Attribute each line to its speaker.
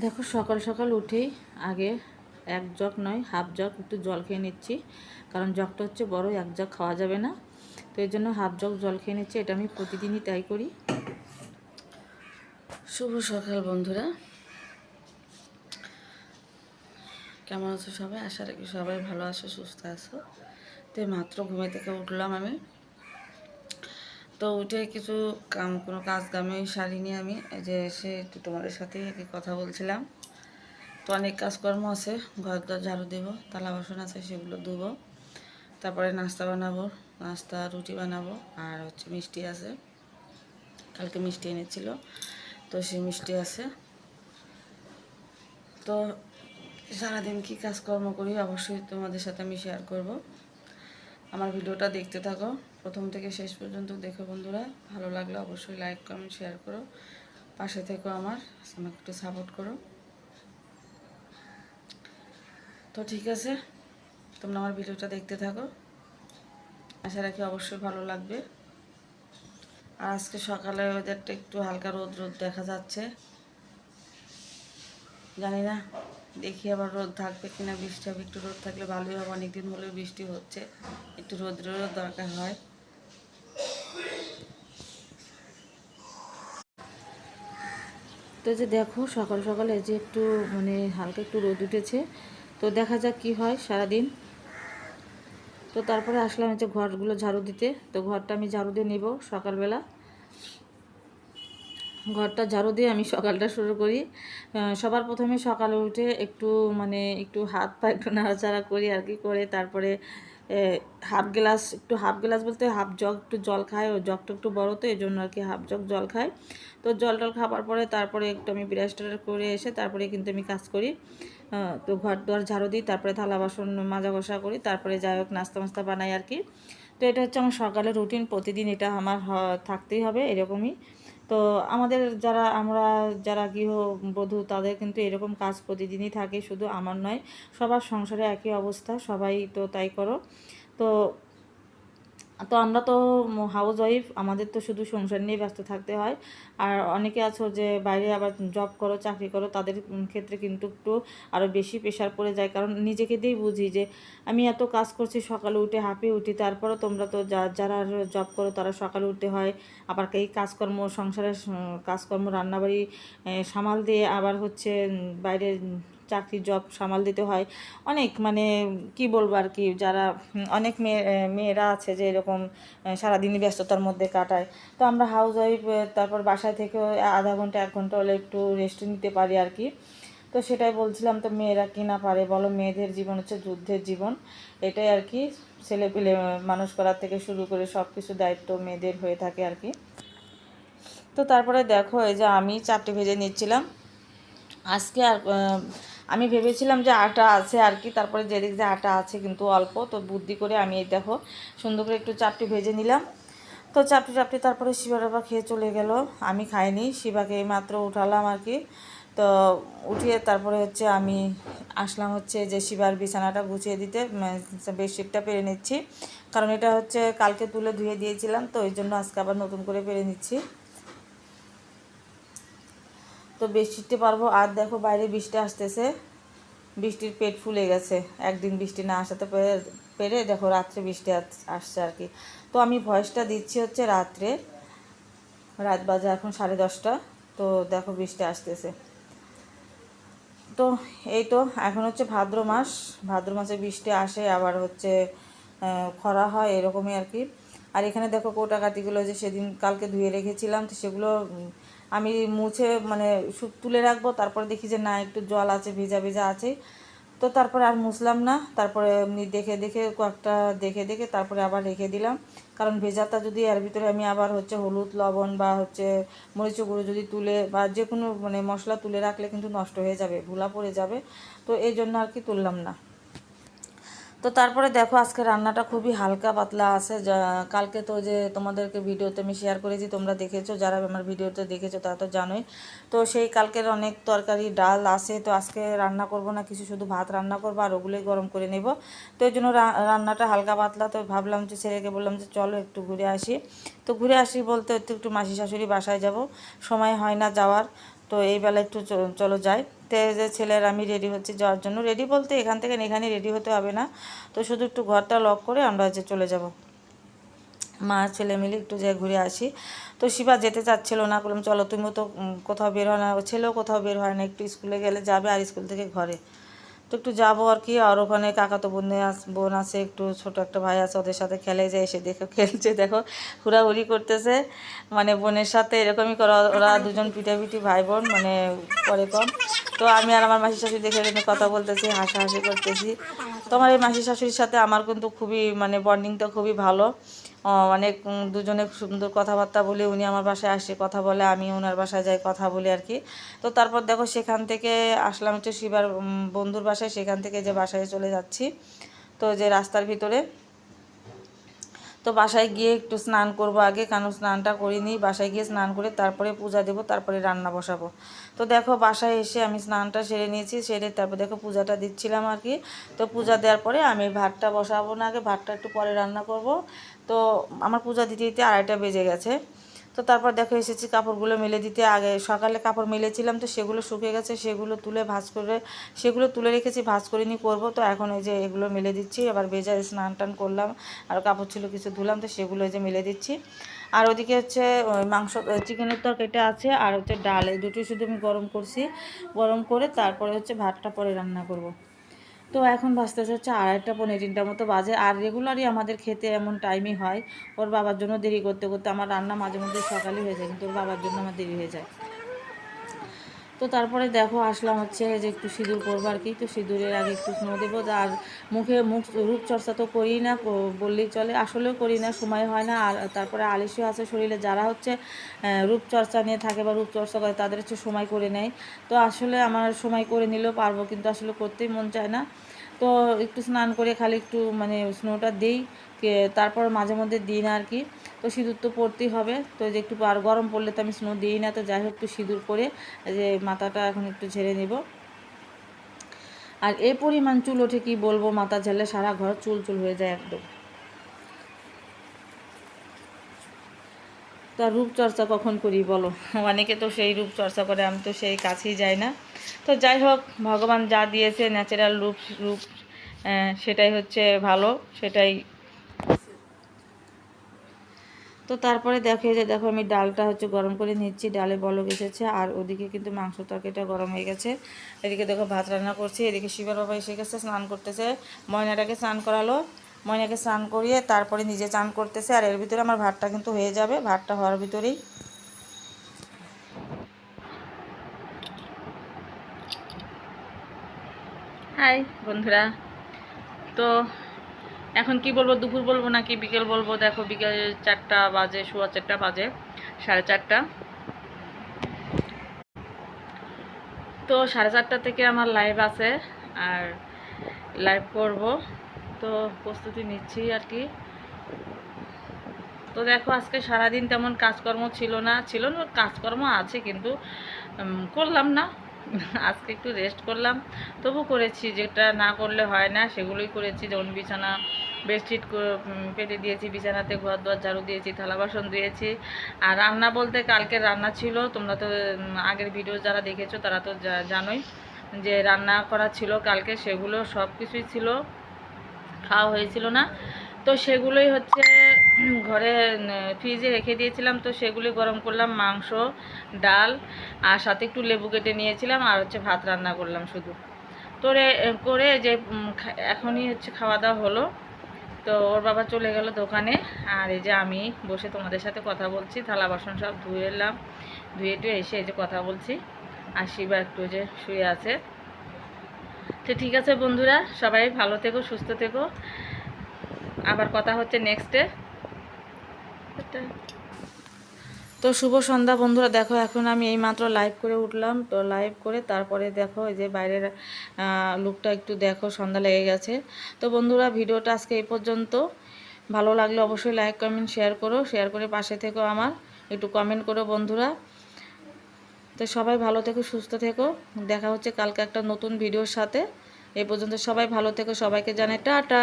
Speaker 1: দেখো, সকাল সকাল উঠেই আগে এক জগ নয়, হাফ জগ একটু জল খেয়ে নিচ্ছি। কারণ জগটা হচ্ছে বড়, এক জগ খাওয়া যাবে না। তো এই জন্য হাফ জগ জল খেয়ে নিচ্ছি, এটা আমি প্রতিদিনই তাই করি।
Speaker 2: শুভ সকাল বন্ধুরা। কেমন আছো সবাই? আশা রাখি সবাই ভালো আছো, সুস্থ আছো। তো মাত্র ঘুমে থেকে উঠলাম আমি। তো উঠে কিছু কাম, কোনো কাজ কামে সারিনি আমি। এই যে এসে একটু তোমাদের সাথে কথা বলছিলাম। তো অনেক কাজকর্ম আছে, ঘর দর ঝাড়ু দেবো, থালা বাসন আছে সেগুলো ধুবো, তারপরে নাস্তা বানাবো, নাস্তা, রুটি বানাবো, আর হচ্ছে মিষ্টি আছে। কালকে মিষ্টি এনেছিল, তো সেই মিষ্টি আছে। তো সারাদিন কী কাজকর্ম করি অবশ্যই তোমাদের সাথে আমি শেয়ার করব। আমার ভিডিওটা দেখতে থাকো। প্রথম থেকে শেষ পর্যন্ত দেখো বন্ধুরা, ভালো লাগলে অবশ্যই লাইক কমেন্ট শেয়ার করো। পাশে থেকো আমার, আমাকে একটু সাপোর্ট করো। তো ঠিক আছে, তোমরা আমার ভিডিওটা দেখতে থাকো। আশা রাখি অবশ্যই ভালো লাগবে। আর আজকে সকালে ওয়েদারটা একটু হালকা রোদ রোদ দেখা যাচ্ছে। জানি না, দেখি আবার রোদ থাকবে কিনা, বৃষ্টি হবে, একটু রোদ থাকলে ভালোই হবে, অনেকদিন হলেও বৃষ্টি হচ্ছে। একটু রোদ্রেরও দরকার হয়।
Speaker 1: তো যে দেখো, সকাল সকাল যে একটু মানে হালকা একটু রোদ উঠেছে। তো দেখা যাক কি হয় সারাদিন। তো তারপরে আসলাম হচ্ছে ঘরগুলো ঝাড়ু দিতে। তো ঘরটা আমি ঝাড়ু দিয়ে নিব সকালবেলা। ঘরটা ঝাড়ু দিয়ে আমি সকালটা শুরু করি। সবার প্রথমে সকালে উঠে একটু মানে একটু হাত পা একটু নাড়াচাড়া করি আর কি করে। তারপরে হাফ গ্লাস, একটু হাফ গ্লাস বলতে হাফ জগ, একটু জল খায়, ও জগটা একটু বড় তো, এই জন্য আর কি হাফ জগ জল খায়। তো জল টল খাবার পরে তারপরে একটু আমি ব্রাশ করে এসে তারপরে কিন্তু আমি কাজ করি। তো ঘর দুয়ার ঝাড়ু দিই, তারপরে থালা বাসন মাজা ঘষা করি, তারপরে যাই হোক নাস্তা মাস্তা বানাই আর কি। তো এটা হচ্ছে আমার সকালের রুটিন প্রতিদিন এটা আমার থাকতেই হবে, এরকমই। তো আমাদের যারা, আমরা যারা গৃহবধূ তাদের কিন্তু এরকম কাজ প্রতিদিনই থাকে, শুধু আমার নয়, সবার সংসারে একই অবস্থা, সবাই তো তাই করো। তো তো আমরা তো হাউস ওয়াইফ আমাদের তো শুধু সংসার নিয়ে ব্যস্ত থাকতে হয়। আর অনেকে আছো যে বাইরে আবার জব করো, চাকরি করো, তাদের ক্ষেত্রে কিন্তু একটু আরও বেশি প্রেশার পড়ে যায়। কারণ নিজেকে দিয়েই বুঝি যে আমি এত কাজ করছি, সকালে উঠে হাঁপিয়ে উঠি, তারপরও তোমরা তো যারা জব করো তারা সকালে উঠতে হয়। আবার এই কাজকর্ম, সংসারের কাজকর্ম, রান্নাবাড়ি সামাল দিয়ে আবার হচ্ছে বাইরে চাকরি জব সামাল দিতে হয়। অনেক মানে কি বলব আর কি, যারা অনেক মেয়ে মেয়েরা আছে যে এরকম সারাদিনই ব্যস্ততার মধ্যে কাটায়। তো আমরা হাউস ওয়াইফ তারপর বাসায় থেকেও আধা ঘণ্টা, এক ঘণ্টা হলে একটু রেস্ট নিতে পারি আর কি। তো সেটাই বলছিলাম, তো মেয়েরা কি না পারে? বলো, মেয়েদের জীবন হচ্ছে যুদ্ধের জীবন। এটাই আর কি ছেলে পেলে মানুষ করার থেকে শুরু করে সব কিছু দায়িত্ব মেয়েদের হয়ে থাকে আর কি। তো তারপরে দেখো, এই যে আমি চারটে ভেজে নিচ্ছিলাম। আজকে আর আমি ভেবেছিলাম যে আটা আছে আর কি, তারপরে যেদিক যে আটা আছে কিন্তু অল্প, তো বুদ্ধি করে আমি এই দেখো সুন্দর করে একটু চাপটি ভেজে নিলাম। তো চাপটি চাপটি তারপরে শিবা বাবা খেয়ে চলে গেল। আমি খাইনি, শিবাকে মাত্র উঠালাম আর কি। তো উঠিয়ে তারপরে হচ্ছে আমি আসলাম হচ্ছে যে শিবার বিছানাটা গুছিয়ে দিতে বেডশিটটা পেরে নিচ্ছি। কারণ এটা হচ্ছে কালকে তুলে ধুয়ে দিয়েছিলাম, তো ওই জন্য আজকে আবার নতুন করে পেরে নিচ্ছি। তো বেডশিটতে পারব। আর দেখো বাইরে বৃষ্টি আসতেছে। বৃষ্টির পেট ফুলে গেছে। একদিন বৃষ্টি না আসাতে পেরে দেখো রাত্রে বৃষ্টি আস- আসছে আর কি। তো আমি ভয়েসটা দিচ্ছি হচ্ছে রাত্রে। রাত বাজে এখন সাড়ে দশটা। তো দেখো বৃষ্টি আসতেছে। তো এই তো, এখন হচ্ছে ভাদ্র মাস। ভাদ্র মাসে বৃষ্টি আসে, আবার হচ্ছে খরা হয় এরকমই আর কি। আর এখানে দেখো কোটা কাটিগুলো যে সেদিন কালকে ধুয়ে রেখেছিলাম, তো সেগুলো আমি মুছে মানে তুলে রাখব, তারপরে দেখি যে না, একটু জল আছে, ভেজা ভেজা আছে। তো তারপরে আর মুছলাম না, তারপরে এমনি দেখে দেখে, কয়েকটা দেখে দেখে তারপরে আবার রেখে দিলাম। কারণ ভেজাটা যদি এর ভিতরে আমি আবার হচ্ছে হলুদ, লবণ বা হচ্ছে মরিচ গুঁড়ো যদি তুলে বা যে কোনো মানে মশলা তুলে রাখলে কিন্তু নষ্ট হয়ে যাবে, ভুলা পড়ে যাবে। তো এই জন্য আর কি তুললাম না। তো তারপরে দেখো আজকে রান্নাটা খুবই হালকা পাতলা আছে। কালকে তো যে তোমাদেরকে ভিডিওতে আমি শেয়ার করেছি, তোমরা দেখেছ, যারা আমার ভিডিওতে দেখেছ তারা তো জানোই। তো সেই কালকের অনেক তরকারি, ডাল আছে, তো আজকে রান্না করব না, কিছু শুধু ভাত রান্না করব, আর ওগুলোই গরম করে নেব। তো এই জন্য রান্নাটা হালকা পাতলা, তো ভাবলাম যে ছেলেকে বললাম যে চলো একটু ঘুরে আসি। তো ঘুরে আসি বলতে একটু একটু মাসি শাশুড়ি বাসায় যাব। সময় হয় না যাওয়ার, তো এই বেলা একটু চলো যাই। তে যে ছেলের আমি রেডি হচ্ছি যাওয়ার জন্য। রেডি বলতে এখান থেকে এখানে রেডি হতে হবে না। তো শুধু একটু ঘরটা লক করে আমরা যে চলে যাব। মা ছেলে মিলে একটু যে ঘুরে আসি। তো শিবা যেতে চাচ্ছিল না। বললাম, চলো তুমি তো কোথাও বের হয় না। ছেলেও কোথাও বের হয় না। একটু স্কুলে গেলে যাবে আর স্কুল থেকে ঘরে। তো একটু যাব আর কি। আর ওখানে কাকাতো বোন আস- বোন আছে, একটু ছোট একটা ভাই আছে, ওদের সাথে খেলে যায়, এসে দেখো খেলছে, দেখো হুড়াহুড়ি করতেছে। মানে বোনের সাথে এরকমই করে, ওরা দুজন পিটাপিটি ভাই বোন মানে পরে কম। তো আমি আর আমার মাসি শাশুড়ি দেখে কথা বলতেছি, হাসাহাসি করতেছি। তো আমার এই মাসি শাশুড়ির সাথে আমার কিন্তু খুবই মানে বন্ডিংটা খুবই ভালো। অনেক দুজনে সুন্দর কথাবার্তা বলে উনি আমার বাসায় আসে, কথা বলে, আমি ওনার বাসায় যাই, কথা বলি আর কি। তো তারপর দেখো সেখান থেকে আসলাম হচ্ছে শিবার বন্ধুর বাসায়, সেখান থেকে যে বাসায় চলে যাচ্ছি, তো যে রাস্তার ভিতরে। তো বাসায় গিয়ে একটু স্নান করব আগে, কারণ স্নানটা করিনি, বাসায় গিয়ে স্নান করে তারপরে পূজা দেব, তারপরে রান্না বসাবো। তো দেখো বাসায় এসে আমি স্নানটা সেরে নিয়েছি, সেরে তারপর দেখো পূজাটা দিচ্ছিলাম আর কি। তো পূজা দেওয়ার পরে আমি ভাতটা বসাবো না আগে, ভাতটা একটু পরে রান্না করব। তো আমার পূজা দিতে দিতে আড়াইটা বেজে গেছে। তো তারপর দেখো এসেছি কাপড়গুলো মেলে দিতে। আগে সকালে কাপড় মেলেছিলাম তো সেগুলো শুকিয়ে গেছে, সেগুলো তুলে ভাজ করে, সেগুলো তুলে রেখেছি, ভাঁজ করে নিয়ে করব। তো এখন এই যে এগুলো মেলে দিচ্ছি, এবার বেজা স্নান টান করলাম। আর কাপড় ছিল কিছু ধুলাম তো সেগুলো এই যে মেলে দিচ্ছি। আর ওদিকে হচ্ছে, ওই মাংস চিকেনের তরকারিটা আছে, আর হচ্ছে ডাল। এই দুটোই শুধু আমি গরম করছি। গরম করে তারপরে হচ্ছে ভাতটা পরে রান্না করব। তো এখন বাঁচতে হচ্ছে আড়াইটা পনেরো তিনটার মতো বাজে। আর রেগুলারই আমাদের খেতে এমন টাইমই হয়, ওর বাবার জন্য দেরি করতে করতে আমার রান্না মাঝে মধ্যে সকালে হয়ে যায়, কিন্তু ওর বাবার জন্য আমার দেরি হয়ে যায়। তো তারপরে দেখো, আসলাম হচ্ছে যে একটু সিঁদুর করব আর কি। তো সিঁদুরের আগে একটু স্নো দেবো। আর মুখে মুখ রূপচর্চা তো করি না বললেই চলে। আসলেও করি না, সময় হয় না। আর তারপরে আলিশও আছে শরীরে। যারা হচ্ছে রূপচর্চা নিয়ে থাকে বা রূপচর্চা করে, তাদের হচ্ছে সময় করে নেয়। তো আসলে আমার সময় করে নিলেও পারব, কিন্তু আসলে করতেই মন চায় না। তো একটু স্নান করে খালি একটু মানে স্নোটা দিই তারপর মাঝে মধ্যে দিই না আর কি। তো সিঁদুর তো পরতেই হবে, তো যে একটু আর গরম পড়লে তো আমি স্নো দিই না, তো যাই হোক একটু সিঁদুর করে যে মাথাটা এখন একটু ঝেড়ে নেব। আর এ পরিমাণ চুল ওঠে কি বলব, মাথা ঝেলে সারা ঘর চুল চুল হয়ে যায় একদম। তো রূপচর্চা কখন করি বলো? অনেকে তো সেই রূপচর্চা করে, আমি তো সেই কাছেই যাই না। তো যাই হোক, ভগবান যা দিয়েছে ন্যাচারাল রূপ রূপ সেটাই হচ্ছে ভালো, সেটাই। তো তারপরে দেখে যে দেখো, আমি ডালটা হচ্ছে গরম করে নিচ্ছি, ডালে বলক এসেছে, আর ওদিকে কিন্তু মাংস তরকারিটা গরম হয়ে গেছে। এদিকে দেখো ভাত রান্না করছি, এদিকে শিবার বাবা এসে গেছে, স্নান করতেছে, ময়নাটাকে স্নান করালো। ময়নাকে স্নান করিয়ে তারপরে নিজে চান করতেছে, আর এর ভিতরে আমার ভাতটা কিন্তু হয়ে যাবে, ভাতটা হওয়ার ভিতরেই। হাই বন্ধুরা, তো এখন কি বলব, দুপুর বলব নাকি বিকেল বলব? দেখো বিকেল চারটা বাজে, সোয়া চারটা বাজে, সাড়ে চারটা। তো সাড়ে চারটা থেকে আমার লাইভ আছে, আর লাইভ করব। তো প্রস্তুতি নিচ্ছি আর কি। তো দেখো, আজকে সারাদিন তেমন কাজকর্ম ছিল না। ছিল না, কাজকর্ম আছে কিন্তু করলাম না। আজকে একটু রেস্ট করলাম। তবু করেছি, যেটা না করলে হয় না, সেগুলোই করেছি। যেমন বিছানা বেডশিট পেতে দিয়েছি, বিছানাতে ঘর দোয়ার ঝাড়ু দিয়েছি, থালা বাসন দিয়েছি আর রান্না বলতে কালকে রান্না ছিল, তোমরা তো আগের ভিডিও যারা দেখেছ, তারা তো জানোই যে রান্না করা ছিল কালকে, সেগুলো সব কিছুই ছিল। খাওয়া হয়েছিল না। তো সেগুলোই হচ্ছে ঘরে ফ্রিজে রেখে দিয়েছিলাম। তো সেগুলি গরম করলাম, মাংস, ডাল, আর সাথে একটু লেবু কেটে নিয়েছিলাম, আর হচ্ছে ভাত রান্না করলাম শুধু। তো করে যে এখনই হচ্ছে খাওয়া দাওয়া হলো। তো ওর বাবা চলে গেল দোকানে, আর এই যে আমি বসে তোমাদের সাথে কথা বলছি, থালা বাসন সব ধুয়ে এলাম। ধুয়ে টুয়ে এসে এই যে কথা বলছি। আর শিবা একটু যে শুয়ে আছে। তো ঠিক আছে বন্ধুরা, সবাই ভালো থেকো, সুস্থ থেকো। আবার কথা হচ্ছে নেক্সটে তো শুভ সন্ধ্যা বন্ধুরা, দেখো এখন আমি এই মাত্র লাইভ করে উঠলাম। তো লাইভ করে তারপরে দেখো যে বাইরের লুকটা একটু দেখো, সন্ধ্যা লেগে গেছে। তো বন্ধুরা, ভিডিওটা আজকে এই পর্যন্ত। ভালো লাগলে অবশ্যই লাইক কমেন্ট শেয়ার করো। শেয়ার করে পাশে থেকো আমার। একটু কমেন্ট করো বন্ধুরা। তো সবাই ভালো থেকো, সুস্থ থেকো। দেখা হচ্ছে কালকে একটা নতুন ভিডিওর সাথে। এ পর্যন্ত সবাই ভালো থেকো, সবাইকে জানাই টাটা।